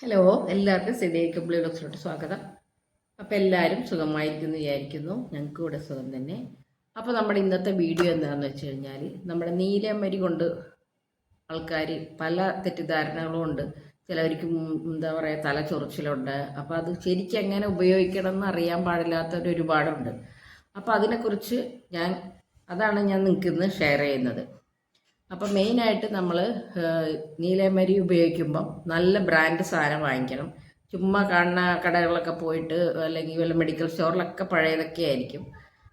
Hello എല്ലാവർക്കും സ്ഥിതിയേക്ക് ബ്ലോഗ്സിലോട്ട് സ്വാഗതം. അപ്പോൾ എല്ലാവരും സുഖമായിരിക്കുന്നു വിചാരിക്കുന്നു. ഞങ്ങൾക്ക് ഇവിടെ സുഖം തന്നെ. അപ്പോൾ നമ്മുടെ ഇന്നത്തെ വീഡിയോ എന്താണെന്ന് വെച്ച് കഴിഞ്ഞാൽ നമ്മുടെ നീലമരി കൊണ്ട് ആൾക്കാർ പല തെറ്റിദ്ധാരണകളും ഉണ്ട്. ചിലവർക്ക് എന്താ പറയുക തല ചൊറിച്ചിലുണ്ട്. അപ്പോൾ അത് ശരിക്കും എങ്ങനെ ഉപയോഗിക്കണം എന്ന് അറിയാൻ പാടില്ലാത്തവർ ഒരുപാടുണ്ട്. അപ്പോൾ അതിനെക്കുറിച്ച് ഞാൻ അതാണ് ഞാൻ നിൽക്കുന്നത് ഷെയർ ചെയ്യുന്നത്. അപ്പം മെയിനായിട്ട് നമ്മൾ നീലേമരി ഉപയോഗിക്കുമ്പം നല്ല ബ്രാൻഡ് സാധനം വാങ്ങിക്കണം. ചുമ്മാ കാണുന്ന കടകളിലൊക്കെ പോയിട്ട് അല്ലെങ്കിൽ വല്ല മെഡിക്കൽ സ്റ്റോറിലൊക്കെ പഴയതൊക്കെ ആയിരിക്കും.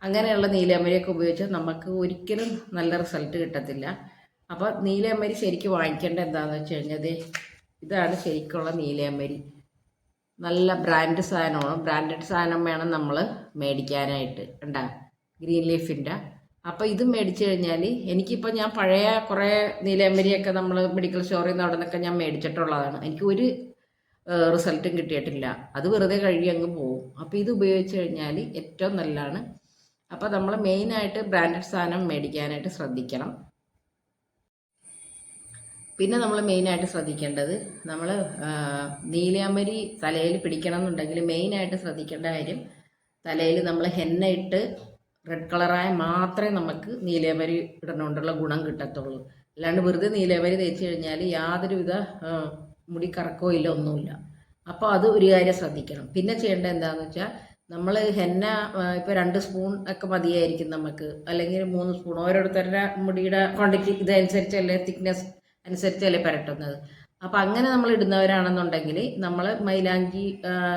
അങ്ങനെയുള്ള നീലേമരിയൊക്കെ ഉപയോഗിച്ചാൽ നമുക്ക് ഒരിക്കലും നല്ല റിസൾട്ട് കിട്ടത്തില്ല. അപ്പോൾ നീലേമരി ശരിക്കും വാങ്ങിക്കേണ്ട എന്താണെന്ന് വെച്ച് കഴിഞ്ഞാൽ ഇതാണ് ശരിക്കുള്ള നീലേമരി. നല്ല ബ്രാൻഡ് സാധനമാണ്. ബ്രാൻഡഡ് സാധനം വേണം നമ്മൾ മേടിക്കാനായിട്ട്. ഉണ്ടാ ഗ്രീൻ ലീഫിന്റെ അപ്പോൾ ഇത് മേടിച്ചു കഴിഞ്ഞാൽ എനിക്കിപ്പോൾ ഞാൻ പഴയ കുറേ നീലമ്പരിയൊക്കെ നമ്മൾ മെഡിക്കൽ സ്റ്റോറിൽ നിന്ന് അവിടെ നിന്നൊക്കെ ഞാൻ മേടിച്ചിട്ടുള്ളതാണ്. എനിക്ക് ഒരു റിസൾട്ടും കിട്ടിയിട്ടില്ല. അത് വെറുതെ കഴുകി അങ്ങ് പോവും. അപ്പോൾ ഇത് ഉപയോഗിച്ച് കഴിഞ്ഞാൽ ഏറ്റവും നല്ലതാണ്. അപ്പോൾ നമ്മൾ മെയിനായിട്ട് ബ്രാൻഡഡ് സാധനം മേടിക്കാനായിട്ട് ശ്രദ്ധിക്കണം. പിന്നെ നമ്മൾ മെയിനായിട്ട് ശ്രദ്ധിക്കേണ്ടത് നമ്മൾ നീലയമരി തലയിൽ പിടിക്കണം എന്നുണ്ടെങ്കിൽ മെയിനായിട്ട് ശ്രദ്ധിക്കേണ്ട കാര്യം തലയിൽ നമ്മൾ ഹെന്ന ഇട്ട് റെഡ് കളറായ മാത്രമേ നമുക്ക് നീലേവരി ഇടണോണ്ടുള്ള ഗുണം കിട്ടത്തുള്ളൂ. അല്ലാണ്ട് വെറുതെ നീലേവരി തേച്ച് കഴിഞ്ഞാൽ യാതൊരുവിധ മുടി കറക്കോ ഇല്ല ഒന്നുമില്ല. അപ്പോൾ അത് ഒരു കാര്യം ശ്രദ്ധിക്കണം. പിന്നെ ചെയ്യേണ്ടത് എന്താണെന്ന് വെച്ചാൽ നമ്മൾ ഹെന്ന ഇപ്പോൾ രണ്ട് സ്പൂൺ ഒക്കെ മതിയായിരിക്കും നമുക്ക്. അല്ലെങ്കിൽ മൂന്ന് സ്പൂൺ ഓരോരുത്തരുടെ മുടിയുടെ ക്വാണ്ടിറ്റി ഇതനുസരിച്ചല്ലേ തിക്നെസ് അനുസരിച്ചല്ലേ പരട്ടുന്നത്. അപ്പം അങ്ങനെ നമ്മൾ ഇടുന്നവരാണെന്നുണ്ടെങ്കിൽ നമ്മൾ മൈലാഞ്ചി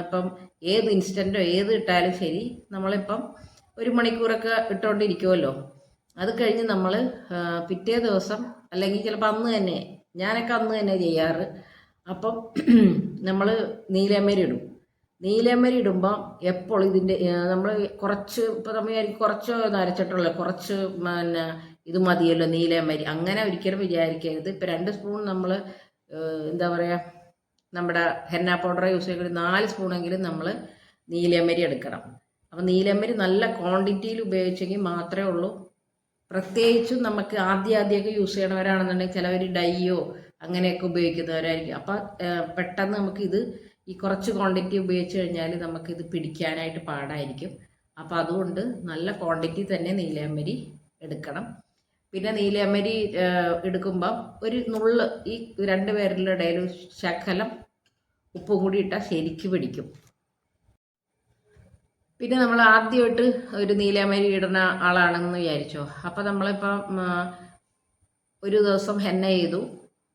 ഇപ്പം ഏത് ഇൻസ്റ്റന്റോ ഏത് ഇട്ടാലും ശരി നമ്മളിപ്പം ഒരു മണിക്കൂറൊക്കെ ഇട്ടുകൊണ്ടിരിക്കുമല്ലോ അത് കഴിഞ്ഞ് നമ്മൾ പിറ്റേ ദിവസം അല്ലെങ്കിൽ ചിലപ്പോൾ അന്ന് തന്നെ ഞാനൊക്കെ അന്ന് തന്നെ ചെയ്യാറ്. അപ്പം നമ്മൾ നീലമരി ഇടും. നീലമരി ഇടുമ്പോൾ എപ്പോൾ ഇതിന്റെ നമ്മൾ കുറച്ച് ഇപ്പോൾ നമ്മൾ വിചാരിക്കും കുറച്ച് നരച്ചിട്ടുള്ളൂ കുറച്ച് പിന്നെ ഇത് മതിയല്ലോ നീലമ്മരി അങ്ങനെ ഒരിക്കലും വിചാരിക്കരുത്. ഇപ്പം രണ്ട് സ്പൂൺ നമ്മൾ എന്താ പറയുക നമ്മുടെ ഹെന്ന പൗഡർ യൂസ് ചെയ്യുന്ന നാല് സ്പൂണെങ്കിലും നമ്മൾ നീലമരി എടുക്കണം. അപ്പം നീലമ്മരി നല്ല ക്വാണ്ടിറ്റിയിൽ ഉപയോഗിച്ചെങ്കിൽ മാത്രമേ ഉള്ളൂ. പ്രത്യേകിച്ചും നമുക്ക് ആദ്യം ആദ്യമൊക്കെ യൂസ് ചെയ്യണവരാണെന്നുണ്ടെങ്കിൽ ചിലവർ ഡൈയോ അങ്ങനെയൊക്കെ ഉപയോഗിക്കുന്നവരായിരിക്കും. അപ്പം പെട്ടെന്ന് നമുക്ക് ഇത് ഈ കുറച്ച് ക്വാണ്ടിറ്റി ഉപയോഗിച്ച് കഴിഞ്ഞാൽ നമുക്കിത് പിടിക്കാനായിട്ട് പാടായിരിക്കും. അപ്പോൾ അതുകൊണ്ട് നല്ല ക്വാണ്ടിറ്റി തന്നെ നീലയമ്മരി എടുക്കണം. പിന്നെ നീലയമ്മരി എടുക്കുമ്പം ഒരു നുള്ള് ഈ രണ്ട് പേരുടെ ഇടയിൽ ശകലം ഉപ്പും കൂടി ഇട്ടാൽ ശരിക്ക് പിടിക്കും. പിന്നെ നമ്മൾ ആദ്യമായിട്ട് ഒരു നീലാമരി ഇടുന്ന ആളാണെന്ന് വിചാരിച്ചോ. അപ്പോൾ നമ്മളിപ്പം ഒരു ദിവസം ഹെന്ന ചെയ്തു.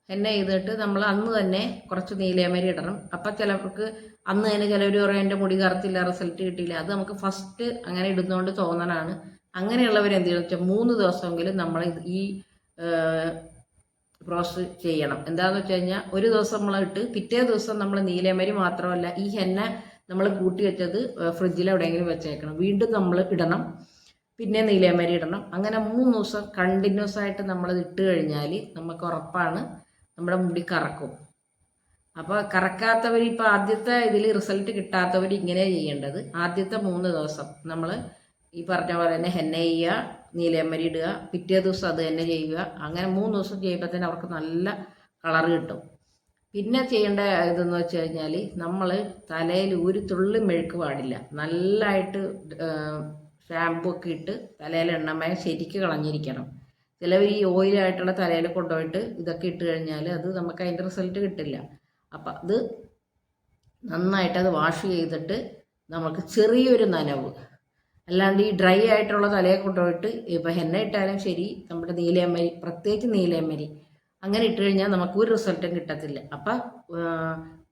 ഹെന്ന ചെയ്തിട്ട് നമ്മൾ അന്ന് തന്നെ കുറച്ച് നീലാമരി ഇടണം. അപ്പം ചിലർക്ക് അന്ന് തന്നെ ചിലവർ പറയും എന്റെ മുടി കറുത്തില്ല റിസൾട്ട് കിട്ടിയില്ല. അത് നമുക്ക് ഫസ്റ്റ് അങ്ങനെ ഇടുന്നതുകൊണ്ട് തോന്നണതാണ് അങ്ങനെയുള്ളവർ എന്ത് ചെയ്യണം വെച്ചാൽ മൂന്ന് ദിവസമെങ്കിലും നമ്മൾ ഈ പ്രോസസ് ചെയ്യണം. എന്താണെന്ന് വെച്ച് കഴിഞ്ഞാൽ ഒരു ദിവസം നമ്മൾ ഇട്ട് പിറ്റേ ദിവസം നമ്മൾ നീലമരി മാത്രമല്ല ഈ ഹെന്ന നമ്മൾ കൂട്ടി വെച്ചത് ഫ്രിഡ്ജിൽ എവിടെയെങ്കിലും വെച്ചേക്കണം. വീണ്ടും നമ്മൾ ഇടണം. പിന്നെ നീലയമരി ഇടണം. അങ്ങനെ മൂന്ന് ദിവസം കണ്ടിന്യൂസ് ആയിട്ട് നമ്മൾ ഇട്ട് കഴിഞ്ഞാൽ നമുക്ക് ഉറപ്പാണ് നമ്മുടെ മുടി കറക്കും. അപ്പോൾ കറക്കാത്തവർ ഇപ്പോൾ ആദ്യത്തെ ഇതിൽ റിസൾട്ട് കിട്ടാത്തവർ ഇങ്ങനെ ചെയ്യേണ്ടത്. ആദ്യത്തെ മൂന്ന് ദിവസം നമ്മൾ ഈ പറഞ്ഞ പോലെ തന്നെ ഹെന്ന ചെയ്യുക നീലമരി ഇടുക പിറ്റേ ദിവസം അത് തന്നെ ചെയ്യുക. അങ്ങനെ മൂന്ന് ദിവസം ചെയ്യുമ്പോൾ തന്നെ അവർക്ക് നല്ല കളർ കിട്ടും. പിന്നെ ചെയ്യേണ്ട ഇതെന്ന് വെച്ച് കഴിഞ്ഞാൽ നമ്മൾ തലയിൽ ഒരു തുള്ളി മെഴുക്ക് പാടില്ല. നല്ലതായിട്ട് ഷാമ്പു ഒക്കെ ഇട്ട് തലയിൽ എണ്ണമയം ശരിക്ക് കളഞ്ഞിരിക്കണം. ചിലവർ ഈ ഓയിലായിട്ടുള്ള തലയിൽ കൊണ്ടുപോയിട്ട് ഇതൊക്കെ ഇട്ട് കഴിഞ്ഞാൽ അത് നമുക്ക് അതിന്റെ റിസൾട്ട് കിട്ടില്ല. അപ്പം അത് നന്നായിട്ട് അത് വാഷ് ചെയ്തിട്ട് നമുക്ക് ചെറിയൊരു നനവ്. അല്ലാണ്ട് ഈ ഡ്രൈ ആയിട്ടുള്ള തലയെ കൊണ്ടുപോയിട്ട് ഇപ്പം ഹെന്ന ഇട്ടാലും ശരി നമ്മുടെ നീലയമ്മരി പ്രത്യേകിച്ച് നീലയമ്മരി അങ്ങനെ ഇട്ട് കഴിഞ്ഞാൽ നമുക്ക് ഒരു റിസൾട്ടും കിട്ടത്തില്ല. അപ്പം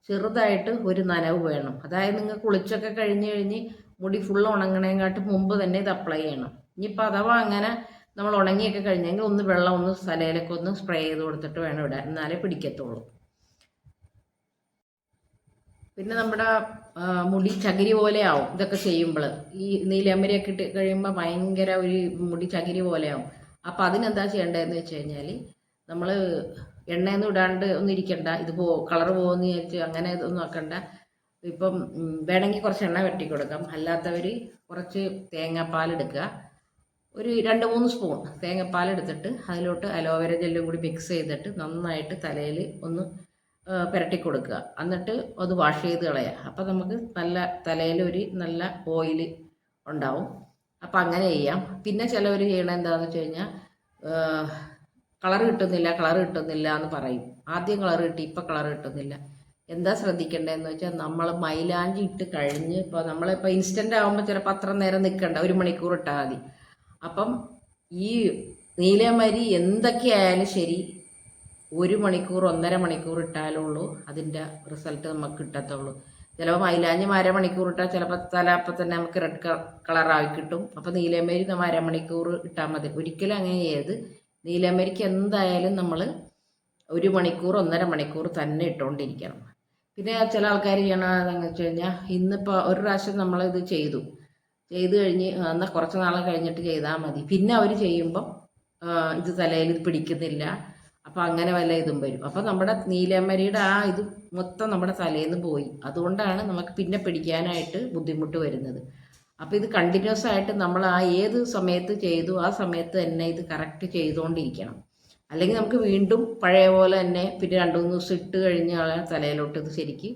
ചെറുതായിട്ട് ഒരു നനവ് വേണം. അതായത് നിങ്ങൾ കുളിച്ചൊക്കെ കഴിഞ്ഞ് കഴിഞ്ഞ് മുടി ഫുൾ ഉണങ്ങണേക്കാട്ട് മുമ്പ് തന്നെ ഇത് അപ്ലൈ ചെയ്യണം. ഇനിയിപ്പോൾ അഥവാ അങ്ങനെ നമ്മൾ ഉണങ്ങിയൊക്കെ കഴിഞ്ഞെങ്കിൽ ഒന്ന് വെള്ളം ഒന്ന് തലയിലൊക്കെ ഒന്ന് സ്പ്രേ ചെയ്ത് കൊടുത്തിട്ട് വേണം ഇടാൻ. എന്നാലേ പിടിക്കത്തുള്ളൂ. പിന്നെ നമ്മുടെ മുടി ചകിരി പോലെ ആവും ഇതൊക്കെ ചെയ്യുമ്പോൾ ഈ നീലമ്പരിയൊക്കെ ഇട്ട് കഴിയുമ്പോൾ ഭയങ്കര ഒരു മുടി ചകിരി പോലെ ആവും. അപ്പം അതിനെന്താ ചെയ്യേണ്ടതെന്ന് വെച്ച് കഴിഞ്ഞാൽ നമ്മൾ എണ്ണയൊന്നും ഇടാണ്ട് ഒന്നും ഇരിക്കണ്ട. ഇത് പോ കളർ പോകുമെന്ന് വിചാരിച്ച് അങ്ങനെ ഇതൊന്നും ആക്കണ്ട. ഇപ്പം വേണമെങ്കിൽ കുറച്ച് എണ്ണ വെട്ടി കൊടുക്കാം അല്ലാത്തവർ കുറച്ച് തേങ്ങാപ്പാൽ എടുക്കുക. ഒരു രണ്ട് മൂന്ന് സ്പൂൺ തേങ്ങാപ്പാൽ എടുത്തിട്ട് അതിലോട്ട് അലോവേര ജെല്ലും കൂടി മിക്സ് ചെയ്തിട്ട് നന്നായിട്ട് തലയിൽ ഒന്ന് പുരട്ടി കൊടുക്കുക എന്നിട്ട് അത് വാഷ് ചെയ്ത് കളയുക. അപ്പം നമുക്ക് നല്ല തലയിൽ ഒരു നല്ല ഓയിൽ ഉണ്ടാവും. അപ്പം അങ്ങനെ ചെയ്യാം. പിന്നെ ചിലവർ ചെയ്യണത് എന്താണെന്ന് വെച്ച് കഴിഞ്ഞാൽ കളർ കിട്ടുന്നില്ല കളർ കിട്ടുന്നില്ല എന്ന് പറയും. ആദ്യം കളർ കിട്ടി ഇപ്പം കളർ കിട്ടുന്നില്ല. എന്താ ശ്രദ്ധിക്കേണ്ടതെന്ന് വെച്ചാൽ നമ്മൾ മൈലാഞ്ചി ഇട്ട് കഴിഞ്ഞ് ഇപ്പോൾ നമ്മളിപ്പോൾ ഇൻസ്റ്റന്റ് ആകുമ്പോൾ ചിലപ്പോൾ അത്ര നേരം നിൽക്കണ്ട ഒരു മണിക്കൂർ ഇട്ടാൽ മതി. അപ്പം ഈ നീലമരി എന്തൊക്കെയായാലും ശരി ഒരു മണിക്കൂർ ഒന്നര മണിക്കൂർ ഇട്ടാലേ ഉള്ളൂ അതിന്റെ റിസൾട്ട് നമുക്ക് കിട്ടത്തുള്ളൂ. ചിലപ്പോൾ മൈലാഞ്ചി അരമണിക്കൂർ ഇട്ടാൽ ചിലപ്പോൾ തല അപ്പം തന്നെ നമുക്ക് റെഡ് കളറായി കിട്ടും. അപ്പോൾ നീലമരി നമ്മൾ അരമണിക്കൂർ ഇട്ടാൽ മതി. ഒരിക്കലും അങ്ങനെ ചെയ്യരുത്. നീലമരിക്ക് എന്തായാലും നമ്മൾ ഒരു മണിക്കൂർ ഒന്നര മണിക്കൂർ തന്നെ ഇട്ടുകൊണ്ടിരിക്കണം പിന്നെ ചില ആൾക്കാർ ചെയ്യണമെന്ന് വെച്ച് കഴിഞ്ഞാൽ ഇന്നിപ്പോൾ ഒരു പ്രാവശ്യം നമ്മളിത് ചെയ്തു. ചെയ്ത് കഴിഞ്ഞ് എന്നാൽ കുറച്ച് നാൾ കഴിഞ്ഞിട്ട് ചെയ്താൽ മതി. പിന്നെ അവർ ചെയ്യുമ്പം ഇത് തലയിൽ ഇത് പിടിക്കുന്നില്ല. അപ്പം അങ്ങനെ വല്ല ഇതും വരും. അപ്പം നമ്മുടെ നീലമരിയുടെ ആ ഇത് മൊത്തം നമ്മുടെ തലേന്ന് പോയി. അതുകൊണ്ടാണ് നമുക്ക് പിന്നെ പിടിക്കാനായിട്ട് ബുദ്ധിമുട്ട് വരുന്നത്. അപ്പോൾ ഇത് കണ്ടിന്യൂസ് ആയിട്ട് നമ്മൾ ആ ഏത് സമയത്ത് ചെയ്തു ആ സമയത്ത് തന്നെ ഇത് കറക്റ്റ് ചെയ്തുകൊണ്ടിരിക്കണം അല്ലെങ്കിൽ നമുക്ക് വീണ്ടും പഴയ പോലെ തന്നെ പിന്നെ രണ്ട് മൂന്ന് ദിവസം ഇട്ട് കഴിഞ്ഞാൽ തലയിലോട്ട് ഇത് ശരിക്ക്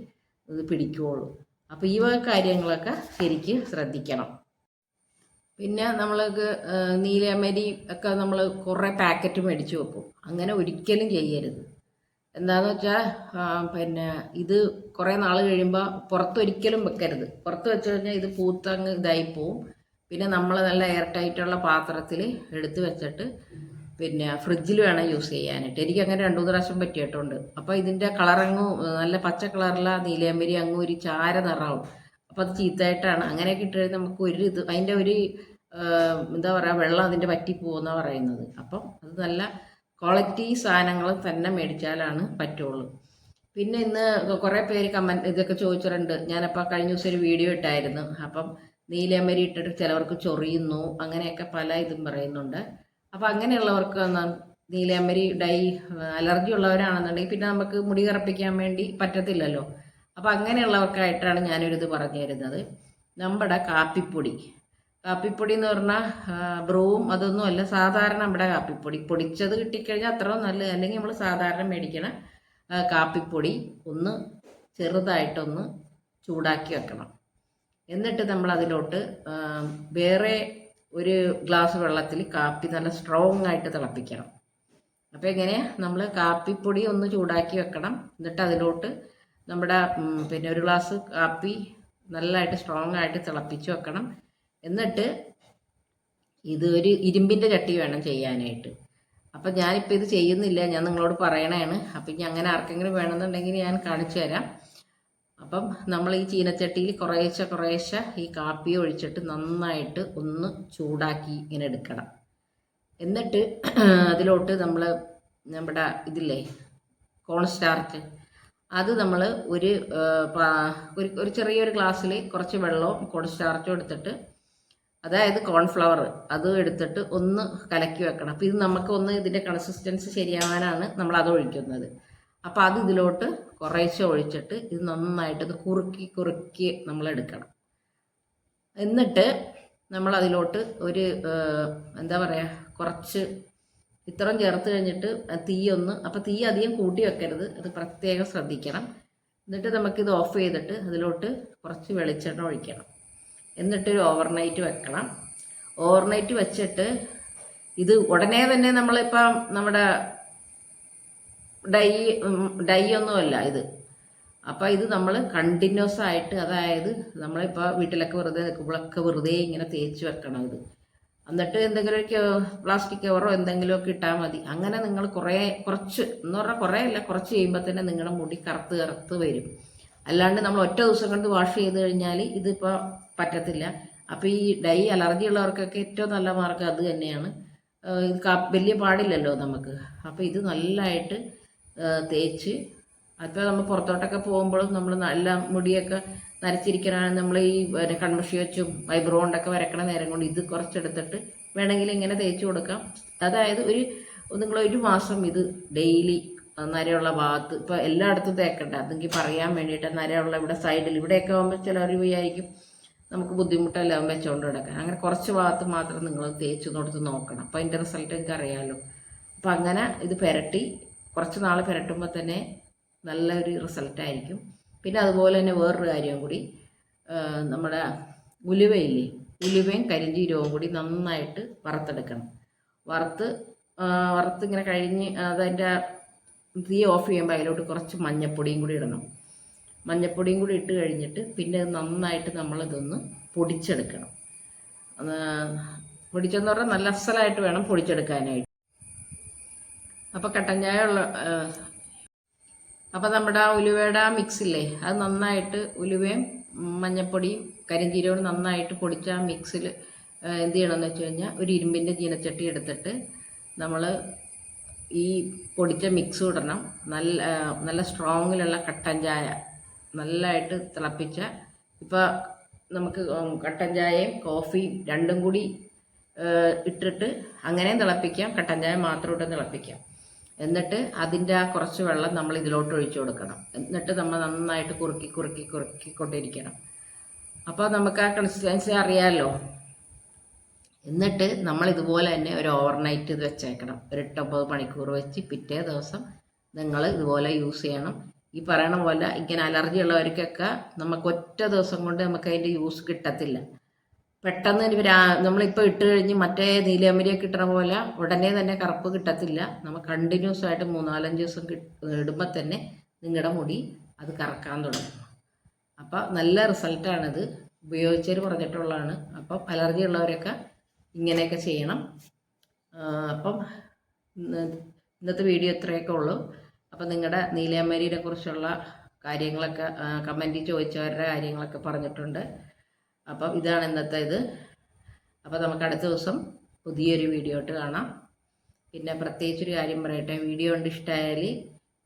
ഇത് പിടിക്കുകയുള്ളൂ അപ്പോൾ ഈ വക കാര്യങ്ങളൊക്കെ ശരിക്ക് ശ്രദ്ധിക്കണം. പിന്നെ നമ്മൾക്ക് നീലമരി ഒക്കെ നമ്മൾ കുറേ പാക്കറ്റ് മേടിച്ച് വെക്കും. അങ്ങനെ ഒരിക്കലും ചെയ്യരുത്. എന്താണെന്ന് വെച്ചാൽ പിന്നെ ഇത് കുറേ നാൾ കഴിയുമ്പോൾ പുറത്തൊരിക്കലും വെക്കരുത്. പുറത്ത് വെച്ച് കഴിഞ്ഞാൽ ഇത് പൂത്തങ്ങ് ഇതായി പോവും. പിന്നെ നമ്മൾ നല്ല എയർ ടൈറ്റുള്ള പാത്രത്തിൽ എടുത്ത് വെച്ചിട്ട് പിന്നെ ഫ്രിഡ്ജിൽ വേണം യൂസ് ചെയ്യാനായിട്ട്. എനിക്ക് അങ്ങനെ രണ്ടു മൂന്ന് പ്രാവശ്യം പറ്റിയിട്ടുണ്ട്. അപ്പോൾ ഇതിന്റെ കളറങ്ങ് നല്ല പച്ച കളറില നീലയമ്പരി അങ്ങ് ഒരു ചാര നിറാവും അപ്പോൾ അത് ചീത്തയായിട്ടാണ്. അങ്ങനെയൊക്കെ ഇട്ട് കഴിഞ്ഞാൽ നമുക്ക് ഒരു ഇത് അതിന്റെ ഒരു എന്താ പറയുക വെള്ളം അതിന്റെ പറ്റി പോകുമെന്നാണ് പറയുന്നത്. അപ്പം അത് നല്ല ക്വാളിറ്റി സാധനങ്ങൾ തന്നെ മേടിച്ചാലാണ് പറ്റുള്ളൂ. പിന്നെ ഇന്ന് കുറേ പേര് കമന്റ് ഇതൊക്കെ ചോദിച്ചിട്ടുണ്ട്. ഞാനപ്പോൾ കഴിഞ്ഞ ദിവസം ഒരു വീഡിയോ ഇട്ടായിരുന്നു. അപ്പം നീലമരി ഇട്ടിട്ട് ചിലവർക്ക് ചൊറിയുന്നു. അങ്ങനെയൊക്കെ പല ഇതും പറയുന്നുണ്ട്. അപ്പോൾ അങ്ങനെയുള്ളവർക്ക് നീലമരി ഡൈ അലർജി ഉള്ളവരാണെന്നുണ്ടെങ്കിൽ പിന്നെ നമുക്ക് മുടി കറപ്പിക്കാൻ വേണ്ടി പറ്റത്തില്ലല്ലോ. അപ്പോൾ അങ്ങനെയുള്ളവർക്കായിട്ടാണ് ഞാനൊരിത് പറഞ്ഞു തരുന്നത്. നമ്മുടെ കാപ്പിപ്പൊടി. കാപ്പിപ്പൊടി എന്ന് പറഞ്ഞാൽ ബ്രൂവും അതൊന്നും അല്ല. സാധാരണ നമ്മുടെ കാപ്പിപ്പൊടി. പൊടിച്ചത് കിട്ടിക്കഴിഞ്ഞാൽ അത്രയും നല്ലത്. അല്ലെങ്കിൽ നമ്മൾ സാധാരണ മേടിക്കണ കാപ്പിപ്പൊടി ഒന്ന് ചെറുതായിട്ടൊന്ന് ചൂടാക്കി വെക്കണം. എന്നിട്ട് നമ്മൾ അതിലോട്ട് വേറെ ഒരു ഗ്ലാസ് വെള്ളത്തിൽ കാപ്പി നല്ല സ്ട്രോങ് ആയിട്ട് തിളപ്പിക്കണം. അപ്പോൾ എങ്ങനെ നമ്മൾ കാപ്പിപ്പൊടി ഒന്ന് ചൂടാക്കി വെക്കണം. എന്നിട്ട് അതിലോട്ട് നമ്മുടെ പിന്നെ ഒരു ഗ്ലാസ് കാപ്പി നല്ലതായിട്ട് സ്ട്രോങ് ആയിട്ട് തിളപ്പിച്ച് വെക്കണം. എന്നിട്ട് ഇത് ഒരു ഇരുമ്പിന്റെ ചട്ടി വേണം ചെയ്യാനായിട്ട്. അപ്പം ഞാനിപ്പോൾ ഇത് ചെയ്യുന്നില്ല ഞാൻ നിങ്ങളോട് പറയണതാണ് അപ്പം ഇനി അങ്ങനെ ആർക്കെങ്കിലും വേണമെന്നുണ്ടെങ്കിൽ ഞാൻ കാണിച്ചു തരാം. അപ്പം നമ്മൾ ഈ ചീനച്ചട്ടിയിൽ കുറേശ്ശെ കുറേശ്ശെ ഈ കാപ്പി ഒഴിച്ചിട്ട് നന്നായിട്ട് ഒന്ന് ചൂടാക്കി ഇങ്ങനെ എടുക്കണം. എന്നിട്ട് അതിലോട്ട് നമ്മൾ നമ്മുടെ ഇതില്ലേ കോൺ സ്റ്റാർച്ച് അത് നമ്മൾ ഒരു ഒരു ചെറിയൊരു ഗ്ലാസ്സിൽ കുറച്ച് വെള്ളവും കോൺ സ്റ്റാർച്ചും എടുത്തിട്ട് അതായത് കോൺഫ്ലവർ അത് എടുത്തിട്ട് ഒന്ന് കലക്കി വെക്കണം. അപ്പോൾ ഇത് നമുക്ക് ഒന്ന് ഇതിന്റെ കൺസിസ്റ്റൻസി ശരിയാവാനാണ് നമ്മൾ അത് ഒഴിക്കുന്നത്. അപ്പോൾ അത് ഇതിലോട്ട് കുറേശ്ശെ ഒഴിച്ചിട്ട് ഇത് നന്നായിട്ട് ഇത് കുറുക്കി കുറുക്കി നമ്മൾ എടുക്കണം. എന്നിട്ട് നമ്മൾ അതിലോട്ട് ഒരു എന്താ പറയുക കുറച്ച് ഇത്രയും ചേർത്ത് കഴിഞ്ഞിട്ട് തീ ഒന്ന് അപ്പോൾ തീ അധികം കൂട്ടി വെക്കരുത്. അത് പ്രത്യേകം ശ്രദ്ധിക്കണം. എന്നിട്ട് നമുക്കിത് ഓഫ് ചെയ്തിട്ട് അതിലോട്ട് കുറച്ച് വെളിച്ചെണ്ണ ഒഴിക്കണം. എന്നിട്ട് ഓവർനൈറ്റ് വെക്കണം. ഓവർനൈറ്റ് വെച്ചിട്ട് ഇത് ഉടനെ തന്നെ നമ്മളിപ്പം നമ്മുടെ ഡൈ ഡൈ ഒന്നുമല്ല ഇത്. അപ്പോൾ ഇത് നമ്മൾ കണ്ടിന്യൂസ് ആയിട്ട് അതായത് നമ്മളിപ്പോൾ വീട്ടിലൊക്കെ വെറുതെ നിൽക്കുമ്പോഴൊക്കെ വെറുതെ ഇങ്ങനെ തേച്ച് വെക്കണം ഇത്. എന്നിട്ട് എന്തെങ്കിലും ഒരു പ്ലാസ്റ്റിക് കവറോ എന്തെങ്കിലുമൊക്കെ ഇട്ടാൽ മതി. അങ്ങനെ നിങ്ങൾ കുറേ കുറച്ച് എന്ന് പറഞ്ഞാൽ കുറേ അല്ല കുറച്ച് കഴിയുമ്പോൾ തന്നെ നിങ്ങളുടെ മുടി കറുത്ത് കറുത്ത് വരും. അല്ലാണ്ട് നമ്മൾ ഒറ്റ ദിവസം കൊണ്ട് വാഷ് ചെയ്ത് കഴിഞ്ഞാൽ ഇതിപ്പോൾ പറ്റത്തില്ല. അപ്പോൾ ഈ ഡൈ അലർജി ഉള്ളവർക്കൊക്കെ ഏറ്റവും നല്ല മാർഗം അത് തന്നെയാണ്. ഇത് വലിയ പാടില്ലല്ലോ നമുക്ക്. അപ്പോൾ ഇത് നല്ലതായിട്ട് തേച്ച്. അപ്പോൾ നമ്മൾ പുറത്തോട്ടൊക്കെ പോകുമ്പോഴും നമ്മൾ നല്ല മുടിയൊക്കെ നരച്ചിരിക്കണമെങ്കിൽ നമ്മൾ ഈ കൺമഷി വെച്ചും വൈബ്രോണ്ടൊക്കെ വരക്കണ നേരം കൊണ്ട് ഇത് കുറച്ചെടുത്തിട്ട് വേണമെങ്കിൽ ഇങ്ങനെ തേച്ച് കൊടുക്കാം. അതായത് ഒരു നിങ്ങൾ ഒരു മാസം ഇത് ഡെയിലി നരയുള്ള ഭാഗത്ത്. ഇപ്പോൾ എല്ലായിടത്തും തേക്കണ്ട. അതെങ്കിൽ പറയാൻ വേണ്ടിയിട്ട് നരയുള്ള ഇവിടെ സൈഡിൽ ഇവിടെയൊക്കെ ആകുമ്പോൾ ചിലർ വിചാരിക്കും നമുക്ക് ബുദ്ധിമുട്ടെല്ലാം വെച്ചുകൊണ്ട് കിടക്കാൻ അങ്ങനെ കുറച്ച് ഭാഗത്ത് മാത്രം നിങ്ങൾ തേച്ച് കൊടുത്ത് നോക്കണം. അപ്പോൾ അതിന്റെ റിസൾട്ട് എനിക്ക് അറിയാമല്ലോ അപ്പം അങ്ങനെ ഇത് പുരട്ടി. കുറച്ച് നാൾ പുരട്ടുമ്പോൾ തന്നെ നല്ലൊരു റിസൾട്ടായിരിക്കും പിന്നെ അതുപോലെ തന്നെ വേറൊരു കാര്യം കൂടി നമ്മുടെ ഉലുവയില്ലേ? ഉലുവയും കരിഞ്ചീരവും കൂടി നന്നായിട്ട് വറുത്തെടുക്കണം. വറുത്ത് വറുത്ത് ഇങ്ങനെ കഴിഞ്ഞ് അതതിന്റെ തീ ഓഫ് ചെയ്യുമ്പോൾ അതിലോട്ട് കുറച്ച് മഞ്ഞപ്പൊടിയും കൂടി ഇടണം. മഞ്ഞപ്പൊടിയും കൂടി ഇട്ട് കഴിഞ്ഞിട്ട് പിന്നെ നന്നായിട്ട് നമ്മളിതൊന്ന് പൊടിച്ചെടുക്കണം. പൊടിച്ചെന്ന് പറഞ്ഞാൽ നല്ല അസലായിട്ട് വേണം പൊടിച്ചെടുക്കാനായിട്ട്. അപ്പോൾ കട്ടൻ ചായ ഉള്ള അപ്പോൾ നമ്മുടെ ആ ഉലുവയുടെ ആ മിക്സില്ലേ അത് നന്നായിട്ട് ഉലുവയും മഞ്ഞപ്പൊടിയും കരിഞ്ചീരവും നന്നായിട്ട് പൊടിച്ച ആ മിക്സിൽ എന്ത് ചെയ്യണമെന്ന് വെച്ച് കഴിഞ്ഞാൽ ഒരു ഇരുമ്പിന്റെ ജീനച്ചട്ടി എടുത്തിട്ട് നമ്മൾ ഈ പൊടിച്ച മിക്സ് ഇടണം. നല്ല നല്ല സ്ട്രോങ്ങിലുള്ള കട്ടൻ ചായ നല്ലതായിട്ട് തിളപ്പിച്ച ഇപ്പോൾ നമുക്ക് കട്ടൻ ചായയും കോഫിയും രണ്ടും കൂടി ഇട്ടിട്ട് അങ്ങനെയും തിളപ്പിക്കാം. കട്ടൻ ചായ മാത്രം ഇട്ട് തിളപ്പിക്കാം. എന്നിട്ട് അതിന്റെ ആ കുറച്ച് വെള്ളം നമ്മൾ ഇതിലോട്ട് ഒഴിച്ചു കൊടുക്കണം. എന്നിട്ട് നമ്മൾ നന്നായിട്ട് കുറുക്കി കുറുക്കി കുറുക്കി കൊണ്ടിരിക്കണം. അപ്പോൾ നമുക്ക് ആ കൺസിസ്റ്റൻസി അറിയാമല്ലോ എന്നിട്ട് നമ്മൾ ഇതുപോലെ തന്നെ ഒരു ഓവർനൈറ്റ് ഇത് വെച്ചേക്കണം. ഒരു എട്ടൊമ്പത് മണിക്കൂർ വെച്ച് പിറ്റേ ദിവസം നിങ്ങൾ ഇതുപോലെ യൂസ് ചെയ്യണം. ഈ പറയണ പോലെ ഇങ്ങനെ അലർജി ഉള്ളവർക്കൊക്കെ നമുക്ക് ഒറ്റ ദിവസം കൊണ്ട് നമുക്ക് അതിന്റെ യൂസ് കിട്ടത്തില്ല. പെട്ടെന്ന് നമ്മളിപ്പോൾ ഇട്ട് കഴിഞ്ഞ് മറ്റേ നീലയമരിയൊക്കെ കിട്ടണ പോലെ ഉടനെ തന്നെ കറുപ്പ് കിട്ടത്തില്ല. നമ്മൾ കണ്ടിന്യൂസ് ആയിട്ട് മൂന്നാലഞ്ച് ദിവസം ഇടുമ്പോൾ തന്നെ നിങ്ങളുടെ മുടി അത് കറക്കാൻ തുടങ്ങും. അപ്പോൾ നല്ല റിസൾട്ടാണിത് ഉപയോഗിച്ചവർ പറഞ്ഞിട്ടുള്ളതാണ്. അപ്പം അലർജി ഉള്ളവരൊക്കെ ഇങ്ങനെയൊക്കെ ചെയ്യണം. അപ്പം ഇന്നത്തെ വീഡിയോ ഇത്രയൊക്കെ ഉള്ളൂ. അപ്പം നിങ്ങളുടെ നീലയമരിയെ കുറിച്ചുള്ള കാര്യങ്ങളൊക്കെ കമന്റിൽ ചോദിച്ചവരുടെ കാര്യങ്ങളൊക്കെ പറഞ്ഞിട്ടുണ്ട്. അപ്പം ഇതാണ് ഇന്നത്തെ ഇത്. അപ്പോൾ നമുക്ക് അടുത്ത ദിവസം പുതിയൊരു വീഡിയോ ഇട്ട് കാണാം. പിന്നെ പ്രത്യേകിച്ചൊരു കാര്യം പറയട്ടെ. വീഡിയോ കൊണ്ട് ഇഷ്ടമായാൽ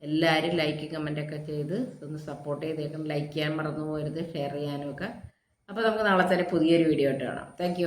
എല്ലാവരും ലൈക്ക് കമന്റൊക്കെ ചെയ്ത് ഒന്ന് സപ്പോർട്ട് ചെയ്തേക്കണം ലൈക്ക് ചെയ്യാൻ മറന്നു പോകരുത് ഷെയർ ചെയ്യാനും ഒക്കെ. അപ്പോൾ നമുക്ക് നാളെ തന്നെ പുതിയൊരു വീഡിയോ ആയിട്ട് കാണാം. താങ്ക്